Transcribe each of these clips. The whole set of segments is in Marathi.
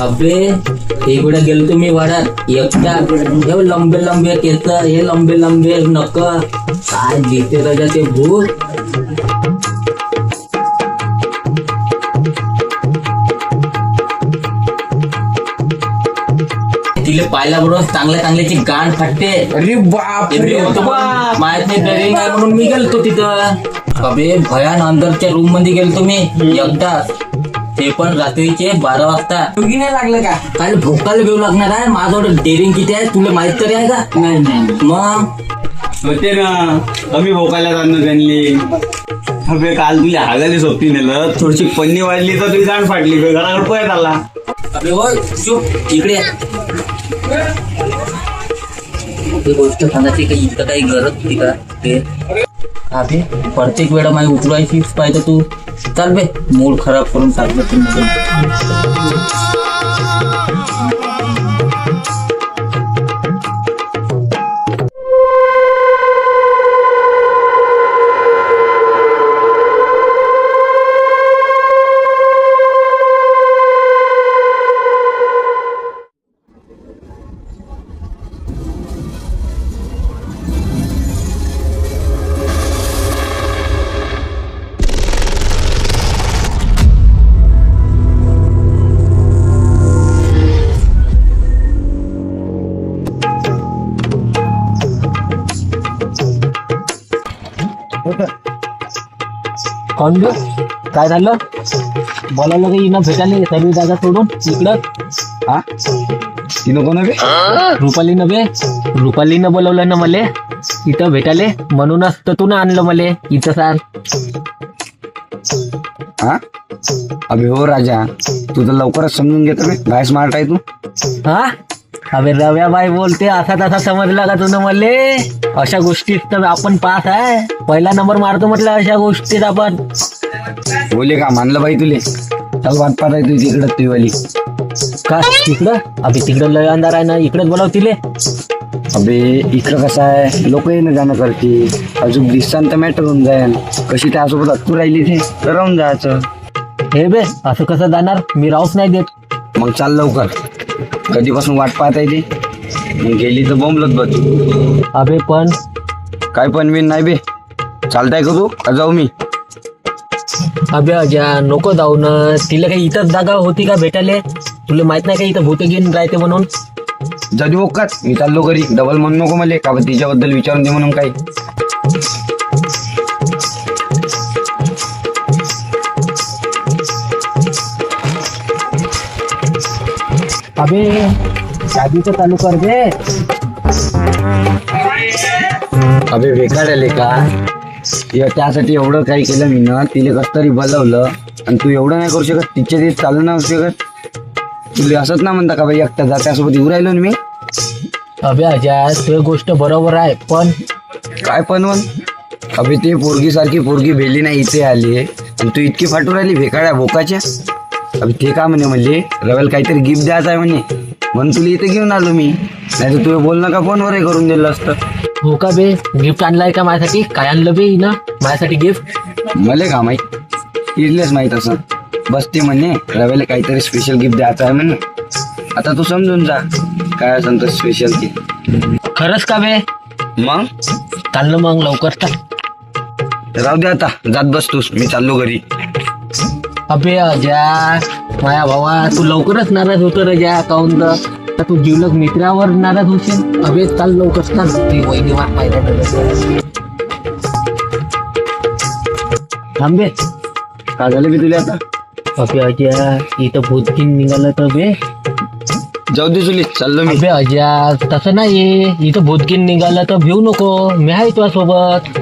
अबे इकडे गेलो तुम्ही वाड्यात एकटा. हे लंबे लंबे केस हे लंबे लंबे नक काय जिथे राजा ते भूत? तिले पाहिल्या बरोबर चांगल्या चांगल्याची गाण फाटते. अरे बाप होतं पण माहीत नाही म्हणून मी गेलतो तिथं. अबे भयान अंदरच्या रूममध्ये गेलतो मी. एकटाच. ते पण रात्रीचे बारा वाजता. नाही लागलं का? काय भोकाला घेऊ लागणार आहे? माझ्याकडे डेअरिंग किती आहे? तुला माहीत तरी आहे का? नाही नाही. मग? होते ना आम्ही भोकायला जाणं त्यांनी. अबे काल तुला हागाली सोबती नेलं. थोडीशी पन्नी वाजली तर तुझी जाण फाटली. बे घराकडे पळत आला अबे होय चुप. इकडे ये. ही गोष्ट सांगायची काही इथं काही गरज होती का? ते अबे प्रत्येक वेळा माझी उचलायचीच पाहिजे तू. चालबे मूड खराब करून टाकलं तू कोण ग काय झालं? बोलायला काही ना भेटायला सर्व जागा सोडून इकडं. हा? तिनं कोण बे. रुपालीनं बे. रुपालीनं बोलवलं ना मले. इथं भेटायले. म्हणूनच तर तू ना आणलं मले. इथं सार. हा? अबे हो राजा तू तर लवकरच समजून घेतो बे. काय स्मार्ट आहे तू? हा? अबे रव्याबाई बोलते असा तसा समजला का तुला मले? अशा गोष्टीत तर आपण पास आहे. पहिला नंबर मारतो म्हटलं अशा गोष्टीत आपण. बोले का मानलं बाई तुले? चल वाट पाहत तू तिकडं तुझीवाली का तिकडं? अभि तिकडं लय अंधार आहे ना इकडेच बोलाव तिले. अबे इकडं कसं आहे? लोक येणं जाणं करते अजून दिसतान तर मॅटर होऊन जाईल. कशी त्यासोबत अटकू राहिली ते? तर राहून जायचं. हे बे असं कसं जाणार? मी राहूच नाही देत. मग चाल लवकर. कधीपासून वाट पाहत आहे ते? मग गेली तर बोंबलत बस. अबे पण? काय पण मी नाही बे. चालताय का तू? का जाऊ मी? अबे अजा नको जाऊ ना. तिला काही इथंच जागा होती का भेटायला? तुला माहीत नाही का इथं भूत घेऊन राहते म्हणून? जरी ओकात मी चाललो घरी. डबल म्हणू नको मला. का तिच्याबद्दल विचारून दे म्हणून काही. अबे शादीचं चालू कर दे अबे बेकार आले का या- त्यासाठी एवढं काही केलं मी ना तिला कस तरी बोलवलं. आणि तू एवढं नाही करू शकत तिच्या ते चालू नाही होऊ शकत. तुला असंच ना म्हणता का बाई एकटा जा त्यासोबत येऊ राहिलो ना मी? अबे अजा ते गोष्ट बरोबर आहे पण काय पण म्हण. अबे ते पोरगी सारखी पोरगी भेली नाही इथे आली. आणि तू इतकी फाटू राहिली भेकाड्या भोकाच्या. अबे ते का म्हणे म्हणजे रवेल काहीतरी गिफ्ट द्यायचं आहे म्हणे. म्हणून तुला इथे घेऊन आलो मी. नाही तर तुला बोलणं का फोनवर हे करून दिलं असतं. हो का बे? गिफ्ट आणलाय का माझ्यासाठी? काय आणलं बे ना माझ्यासाठी गिफ्ट मले का माहीत? इथलेच माहीत असं. बस ते म्हणे रवेला काहीतरी स्पेशल गिफ्ट द्यायचं आहे म्हणे. आता तू समजून जा काय असेल तर स्पेशल ते. खरंच का बे? मग? चाललं मग लवकर चाल. राहू दे आता. जात बस मी चाललो घरी. अबे अजा माया भावा तू लवकरच नाराज होतो रे ज्या काऊन तर तू जीवलग मित्रावर नाराज होशील. अबे चाल लवकर चाल. ती वहिनी वाट पाहिजे थांबे काय झालं बी तुला आता? अबे अजा इथं भूतकीन निघालं तर बे. जाऊ दे तुली चाललो मी. अबे अजा तसं नाही इथं भूतकीन निघालं तर भिऊ नको. मी आहे तुझ्या सोबत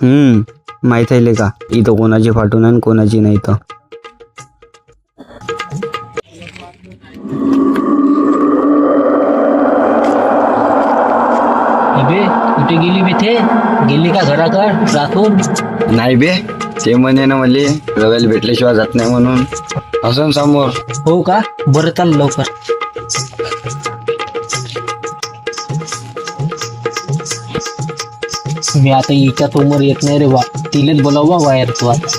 हम्म माहीत आहे का? इथं कोणाची फाटून आणि कोणाची नाही तर. कुठे गेली ते गेली का घराकड राखून नाही बे ते म्हणे ना मले रवेल भेटल्याशिवाय जात नाही म्हणून. असं समोर. हो का? बरं चाल लवकर. मी आता हिच्या समोर येत नाही रे बा तिलेच बोलाव बा वायर तू आता.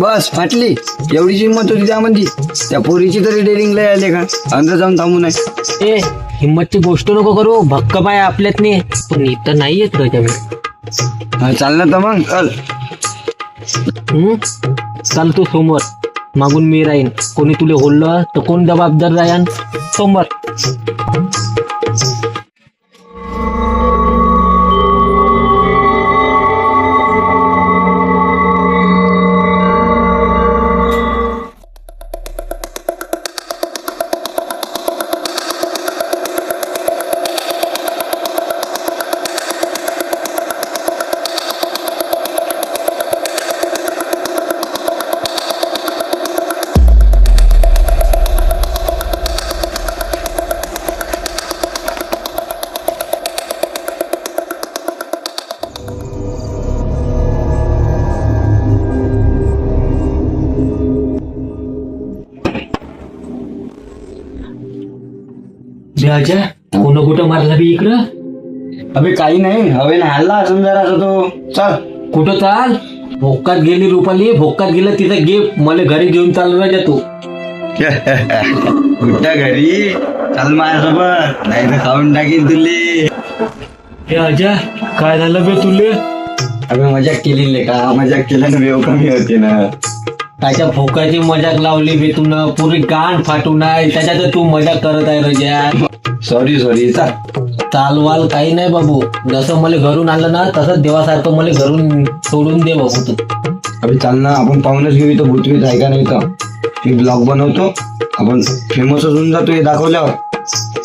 बस फाटली. एवढी हिंमत होती त्यामध्ये त्या पोरीची तरी डेअरिंग लय आले का? अंदर जाऊन थांबू नये. ए हिंमतची गोष्ट नको करू भक्क पाय आपल्यात नाही पण इथं नाही येत राजा मी हा, चाल ना तर मग चल. हम्म? चाल तू समोर मागून मी राहीन. कोणी तुले होल्लं तर कोण जबाबदार राहीन? समोर राजा कोण कुठं मारला बी इकडं? अबे काही नाही हवेने हल्ला असं जरा असं तो. चल. कुठं चाल? भोकात गेली रुपाली भोकात गेलं तिथं गे मला घरी घेऊन चालू राजा तू. कुठं घरी? चल माझ्यासोबत नाही तर खाऊन टाकीन तुले. हे अजा काय झालं बे तुले? अबे मजाक केली का? मजाक केल्यानं वेव कमी होते ना. त्याच्या भोकाची मजाक लावली बे तुन पुरी गाण फाटून आहे त्याच्यात तू मजाक करत आहे रजा. सॉरी सॉरी चल चालवाल काही नाही बाबू. जसं मला घरून आणलं ना तसंच देवासारखं मला घरून सोडून दे बाबू तू. अबे चाल ना आपण पाहूनच घेऊ इथं भूतवीत आहे का नाही तर मी ब्लॉग बनवतो. आपण फेमस होऊन जातो हे दाखवल्यावर.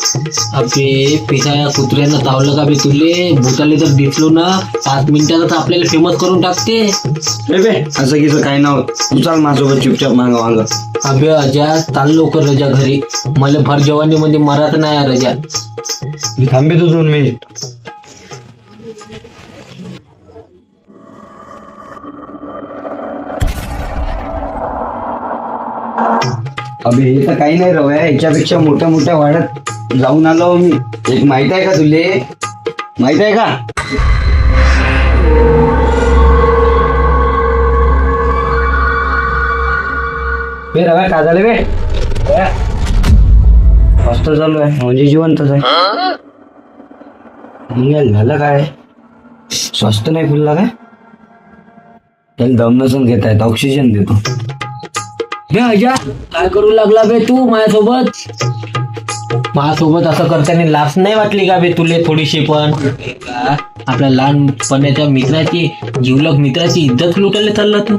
अबे पिसा कुत्र्यानं चावलं का बे तुले? भूताले जर दिसलो ना. पाच मिनिटातच आपल्याला फेमस करून टाकते. ए बे असं किसं काही नव्हतं तू चाल माझ्यासोबत चुपचाप मांग वांग अबे अजा चाल लवकर रजा घरी. मला भर जवानी मध्ये मरात नाही आहे रजा. मी थांबे तू दोन मिनिट. अबे हे तर काही नाही रवया याच्यापेक्षा मोठ्या मोठ्या वाड्यात जाऊन आलो मी. एक माहीत आहे का तुले? माहीत आहे का? बे रव्या का झालं बे? रव्या. मस्त चालू आहे. म्हणजे जिवंतच आहे. मग याला झालं काय? स्वस्त नाही फुलला काय? त्याला दम नसून घेत आहेत ऑक्सिजन देतो. बे अजा काय करू लागला बे तू माझ्यासोबत? माझ्यासोबत असं करताना लाच नाही वाटली का बे तुले थोडीशी पण? आपल्या लहानपणाच्या मित्राची जीवलक मित्राची इज्जत लुटायला चालला तू.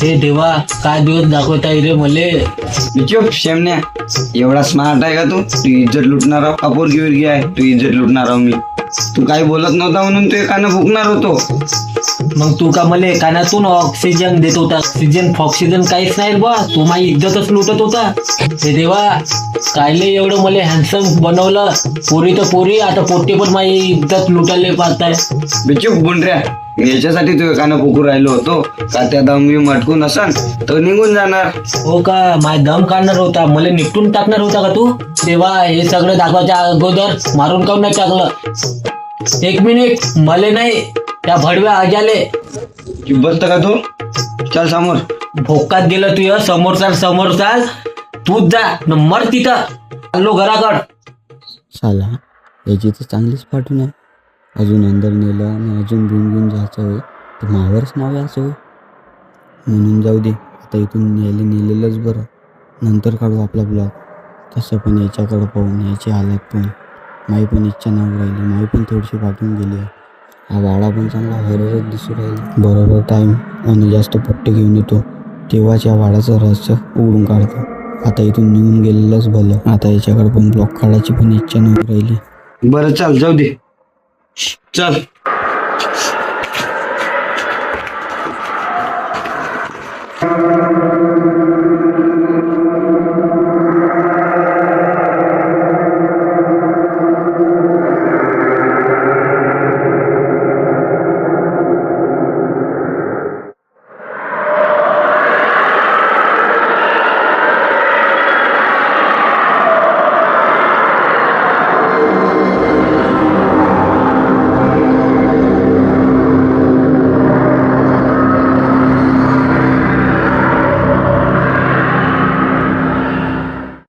हे देवा काय दिवस दाखवता रे मले? चुप शेमण्या. एवढा स्मार्ट आहे का तू? तू इज्जत लुटणार आहो अपोरगी विरगी आहे. तू इज्जत लुटणार आहो मी. तू काही बोलत नव्हता म्हणून तू एकानं फुकणार होतो. मग तू का मले कानातून ऑक्सिजन देत होता? ऑक्सिजन फॉक्सिजन काहीच नाही बा तू माझी इज्जतच लुटत होता. हे देवा कायले एवढं मला हँडसम बनवलं? पोरी तर पोरी आता पोट्टे पण माझी इज्जत लुटायला पाहताय. बिचूप गुंडऱ्या याच्यासाठी तू एकानं फुकू राहिलो होतो. का त्या दमवी मटकून असन? तर निघून जाणार. हो का? माय दम काढणार होता. मला निपटून टाकणार होता का तू? देवा हे सगळं दाखवायच्या अगोदर मारून काऊन नाही टाकलं? एक मिनिट मले नाही. त्या भडव्या आजाले बसतं का तू. चल समोर. भोकात गेलं तू समोर चाल समोर चाल. तूच जा. न मर तिथं. चाललो घराकड. साला याची तर चांगलीच पाठवून आहे. अजून अंदर नेलं आणि अजून घेऊन घेऊन जायचं होय. तर मावरच नाव यायचं होय. म्हणून जाऊ दे आता इथून न्यायला नेलेलंच बरं. नंतर काढू आपला ब्लॉग. तसं पण याच्याकडं पाहून याची हालत पण. माई पण इच्छा नाव राहिली माई पण थोडीशी पाठवून गेली आहे. हा वाडा पण चांगला हररच दिसू राहिला. बरोबर टाईम आणि जास्त पट्टे घेऊन येतो. तेव्हाच या वाड्याचं रहस्य उघडून काढतो. आता इथून निघून गेलेलंच भलं. आता याच्याकडे पण ब्लॉक काढायची पण इच्छा नाही राहिली. बरं चल जाऊ दे. चल